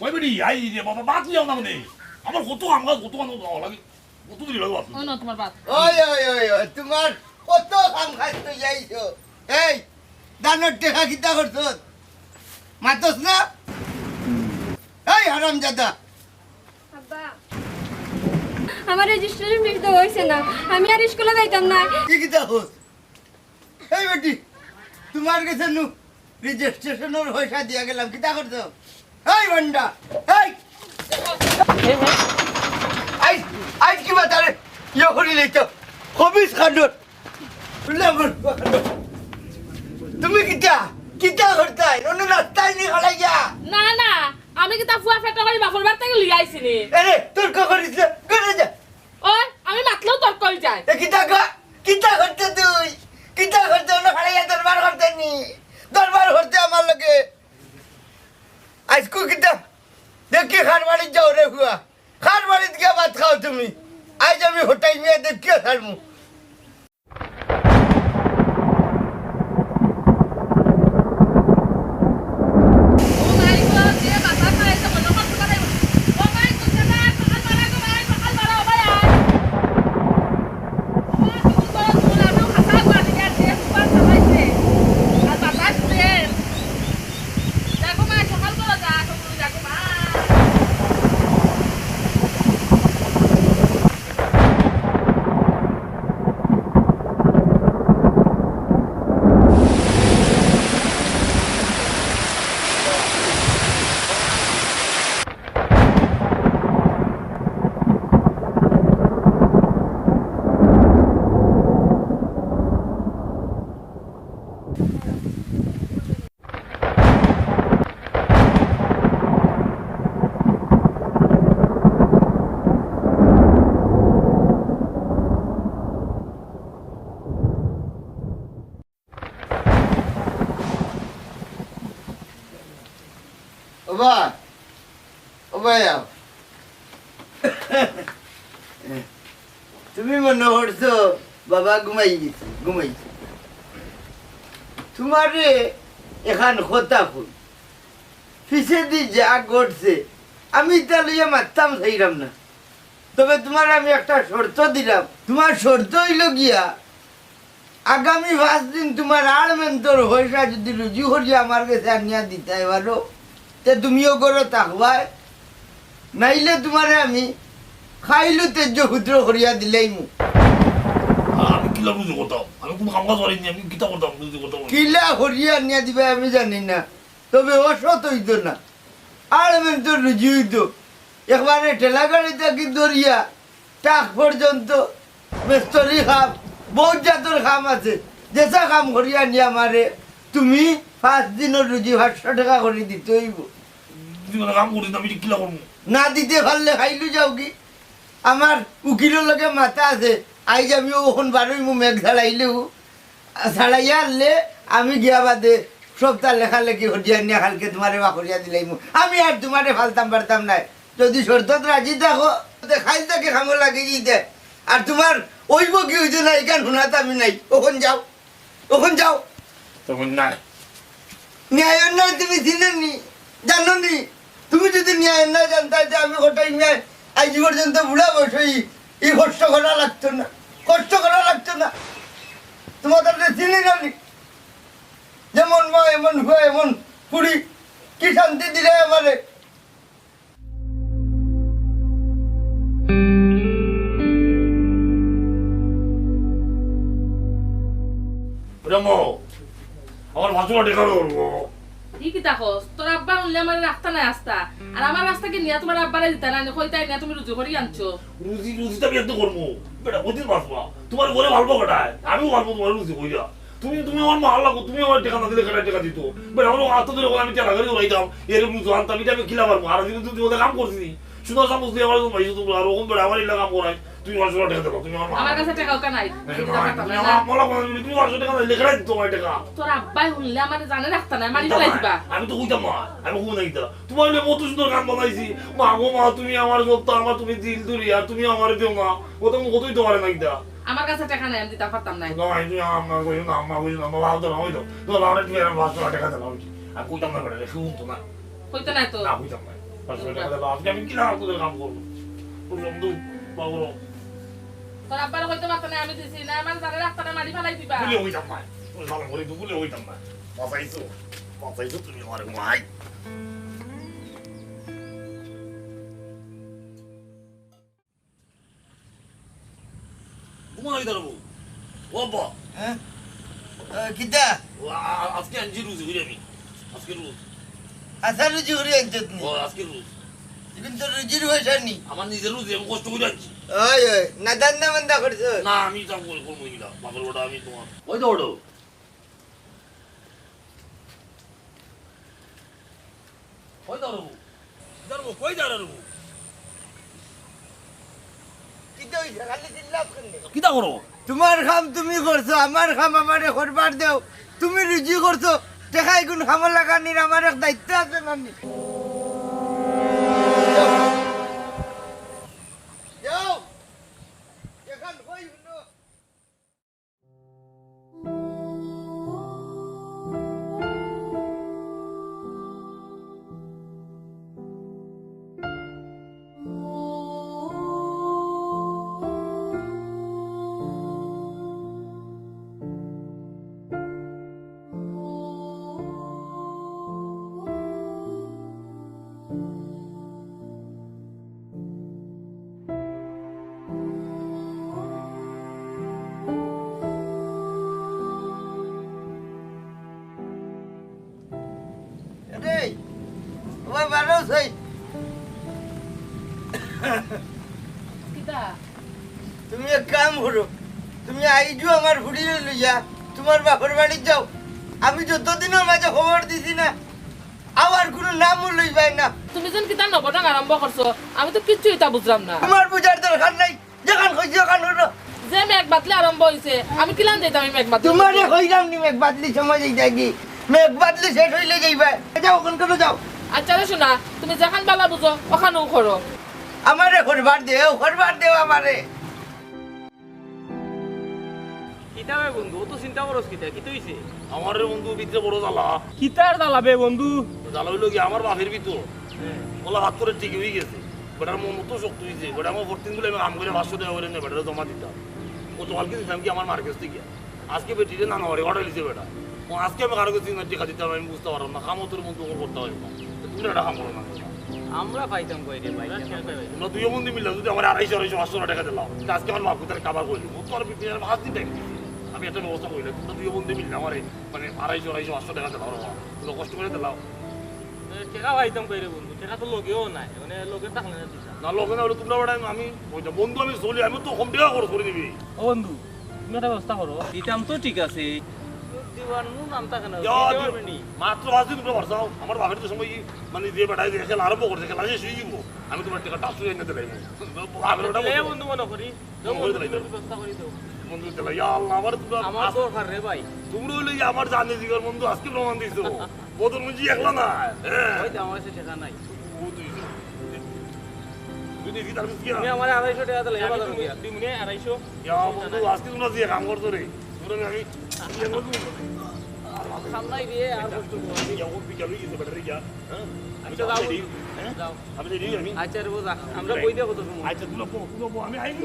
কই বেটি আই রে বাবা বাত লিয়াও না মানে আমার কত কাম কাজ কত কাম লাগে কত দেরি লাগে ও না তোমার বাদ ওই ওই ওই ওই তোমার কত কাম খাইছ যাইছো এই দানোর টেকা কিতা করছ মাতস না এই হারাম জাদা আব্বা আমার রেজিস্ট্রেশন ফিস তো হয়েছে না আমি আর স্কুলে যাইতাম না কি কিতা হোস এই বেটি তোমার কাছে নু রেজিস্ট্রেশনের পয়সা দিয়া গেলাম কিতা করছ এই বন্ডা এই। আই আই কি বাতারে ইয়ে করি লইতো খবিস খান্ডর তুমি কিতা? কিতা করতাই? অন্য রাস্তায় নি খালাই যা। না না আমি কি তা ফুয়া ফেটা করি বাপর বাড়ি থেকে লিয়ে আইছি নি আরে তোর কা করিস করে যা? ওই আমি মাতলেও তর্ক কই যায়। এ কিতা কা? কিতা করতে তুই? কিতা করতে অন্য খালাই দরবার করতে নি? দরবার করতে আমার লগে? আজকু কিতা? দেখি খার বাড়ি যাও রে হুয়া খার বাড়িতে গিয়ে ভাত খাও তুমি। আজ আমি হোটাই মেয়ে দেখিও ছাড়মু ও মাই গড যে বাসা খাইছে মনে কর তোমার ও মাই গড না সকাল বেলা গো ভাই সকাল বেলা ও ভাই আয় ও তুমি করো তুমি আমি হাসা পানি আর যে সুপার চালাইছে আর বাতাস দেন দেখো মা সকাল করে যা সকাল দেখো মা ও ভাই ও ভাই আও। তুমি মনে করছ বাবা ঘুমাই গেছে ঘুমাইছে তোমারে এখান কথা ফুল ফিসে দি যা ঘটছে আমি তা লইয়া মারতাম চাইলাম না। তবে তোমার আমি একটা শর্ত দিলাম। তোমার শর্ত হইল গিয়া, আগামী পাঁচ দিন তোমার আর মেন্তর পয়সা যদি রুজু করিয়া আমার কাছে আনিয়া দিতে পারো তে তুমিও করে থাকবাই নাইলে তোমারে আমি খাইলো তেজ ক্ষুদ্র করিয়া দিলেই মু আমি কিলা বুঝি করতাম আমি কোনো কাম কাজ করিনি আমি কিতা করতাম বুঝি করতাম কিলা করিয়া আনিয়া দিবে আমি জানি না। তবে অসৎ হইতো না। আর মেন্তর রুজু হইতো একবারে ঠেলা গাড়িতে কি দরিয়া টাক পর্যন্ত মেস্তরি খাম বহুত জাতর খাম আছে। যেসা কাম করিয়া নিয়া মারে তুমি পাঁচ দিনের রুজি পাঁচশো টাকা করে দিতে হইব। কাম না আমি কিলা করব। না দিতে পারলে খাইলু যাও কি? আমার উকিলের লগে মাথা আছে। আইজ আমি ওখন বারোই মু মেঘ ঝাড়াইলেও ঝাড়াইয়া আনলে আমি গিয়া বাদে সপ্তাহ লেখালেখি হরিয়া নিয়ে কালকে তোমারে বা করিয়া দিলাই মু। আমি আর তোমারে ফালতাম পারতাম নাই। যদি শর্তত রাজি থাকো খাইল তাকে খামো লাগে গিয়ে আর তোমার ওইব কি হইতে না এখান শোনাতে আমি নাই। ওখান যাও। ওখান যাও। তখন নাই। ন্যায় অন্যায় তুমি চিনেন নি জানো নি তুমি যদি ন্যায় অন্যায় জানতে, যে আমি ওটাই ন্যায়, আজ পর্যন্ত বুড়া বসেই এই কষ্ট করা লাগতো না, কষ্ট করা লাগতো না। তোমাদের চিনি না নি? যেমন মা, এমন হুয়া এমন পুরি কি শান্তি দিলে আমারে? আমার ভাষণটা টেকা করব ই কি দেখো তোর আব্বা উনলে আমার রাস্তা নাই রাস্তা আর আমার রাস্তাকে নিয়ে তোমার আব্বারে দিতা না কইতাই না তুমি রুজু করি আনছো। রুজি রুজিটা আমি একটু করব বেটা প্রতিদিন বাঁচবা তোমার ঘরে ভালো কটায় আমিও ভালো তোমার রুজি কইরা তুমি তুমি আমার মাল লাগো তুমি আমার টাকা না দিলে কেটে টাকা দিত? বেটা আমার হাত ধরে বলে আমি টাকা করে উড়াইতাম এরকম রুজু আনতাম এটা আমি কিলা পারব আর দিন তুমি ওদের কাম করছি সুন্দর সামুজ দিয়ে আমার ভাইছো তুমি আর ওরকম বেটা আমার এলাকা কাম করাই তুমি আমার টাকা দেবো তুমি আমার আমার কাছে টাকাও কা নাই। তুমি আমার মলা কথা তুমি আমার টাকা লিখে রাখি তোমার টাকা। তোর আব্বাই শুনলে আমার জানে নাই মারি ফেলাই দিবা। আমি তো কইতাম না আমি কই নাই তা। তোমার হলে মতো সুন্দর গান বানাইছি। মা গো মা তুমি আমার সত্য আমার তুমি দিল আর তুমি আমার দিও না ও তো কতই তোমার নাই তা। আমার কাছে টাকা নাই আমি দিতে পারতাম নাই। না আমি কই না কই না ভালো না হইতো তো আমার তুমি আমার 500 টাকা দাও আর কইতাম না করে তো না। তো? না কইতাম না। টাকা আজকে আমি তোদের কাম করব? তো বাবু তোর আব্বার হইতে পারতো না আমি দিছি না আমার জানে রাস্তাটা মারি ফেলাই দিবা। ভুলে হইতাম না ওই সালা বলে তো ভুলে হইতাম না বাঁচাইছো বাঁচাইছো তুমি আমার মাই ঘুমাই দাঁড়াবো ও হ্যাঁ? আজকে আনছি রুজ বুঝলি আমি। আজকে রুজ। আশা রুজি করে আনছত নি আজকে রুজ। এখন রুজির পয়সা নি আমার নিজের রুজ আমি কষ্ট করে আনছি ওই ওই না দান্দা মান্দা করছ? না আমি তা করে করব না বাপের ওটা আমি তোমার ওই তো ওটো ওই দাঁড়াবো দাঁড়াবো কই দাঁড়াবো কিতা করো তোমার কাম তুমি করছ আমার কাম আমারে করবার দেও। তুমি রুজি করছ দেখাই কোন খাম লাগানির আমার এক দায়িত্ব আছে নানি ওই সেই কিতা তুমি এক কাম করো তুমি আইজো আমার ফুড়িয়ে লইয়া তোমার বাপের বাড়ি যাও আমি যতদিনের মাঝে খবর দিছি না আবার কোনো নামও লই পাই না তুমি যেন কিতা নবটাং আরম্ভ করছ? আমি তো কিচ্ছু এটা বুঝলাম না। তোমার বুঝার দরকার নাই। যেখান কইছি ওখান হলো। যে মেঘ বাতলে আরম্ভ হইছে আমি কিলান দিতাম এই মেঘ বাতলে তোমারে কইলাম নি মেঘ বাদলি সময় যাই কি মেঘ বাদলি শেষ হইলে যাইবা। যাও করে যাও। আচ্ছা শোনা তুমি যেখান বালা বুঝো ওখানেও করো আমারে করবার দেও করবার দেও আমারে। বন্ধু তো চিন্তা করস কিতা কি আমার বন্ধু ভিতরে বড় জ্বালা। কিতার দালাবে বন্ধু? জ্বালা হইল কি আমার বাপের ভিতর বলা হাত করে ঠিক হয়ে গেছে। বেটার মন মতো শক্ত হয়েছে বেটা আমার ভর্তিনগুলো আমি কাম করে পাঁচশো টাকা করে নিয়ে বেটারে জমা দিতাম ও তোমার কি দিতাম কি আমার মার্কেট থেকে? আজকে বেটিরে অর্ডার লিছে বেটা আজকে আমি কারও কাছে টিকা দিতাম আমি বুঝতে পারলাম না। কামও তোর মতো করতে হয় না একটা কাম করো না আমরা পাইতাম কই রে ভাই? তোমরা দুই বন্ধু মিললে যদি আমার আড়াইশো আড়াইশো পাঁচশো টাকা দিলাম আজকে আমার বাপু তার কাবার করলি ও তো আর বিপিনের পাঁচ দিন আমি একটা ব্যবস্থা করলে তোমরা দুই বন্ধু মিললে আমার মানে আড়াইশো আড়াইশো পাঁচশো টাকা দিলাম তোমরা কষ্ট করে দিলাম টেকা পাইতাম কই রে বন্ধু? টেকা তো লগেও নাই। মানে লগে থাকলে না দিতা না হলে তোমরা বেড়াই আমি বন্ধু আমি চলি আমি তো কম টাকা খরচ করে দিবি। ও বন্ধু তুমি একটা ব্যবস্থা করো। দিতাম তো ঠিক আছে। মাত্র পাঁচ দিন তোমরা ভরসাও আমার বাপের তো সময় মানে যে বেটায় যে আরম্ভ করছে খেলা শেষ যাব আমি তোমার টাকা টাচ এনে দিলাই। বাপের ওটা এ বন্ধু বন্ধু মনে করি। বন্ধু, দিলাই তুমি ব্যবস্থা করি দাও। বন্ধু দিলাই আল্লাহ আমার আমার দরকার রে ভাই। তোমরা হইলে আমার জানে জিগার বন্ধু আজকে প্রমাণ দিছো। বদর মুজি একলা না। হ্যাঁ। আমার কাছে টেকা নাই। আমার আড়াইশো টাকা দিলে আড়াইশো। আজকে তোমরা যে কাম করছ রে। তোমরা আমি দিয়ে আর কষ্ট হ্যাঁ আমি আচ্ছা। হ্যাঁ যাও। আমি রেডি আমি আচ্ছা আমরা বই দেবো তো আচ্ছা তুলো আমি আইবো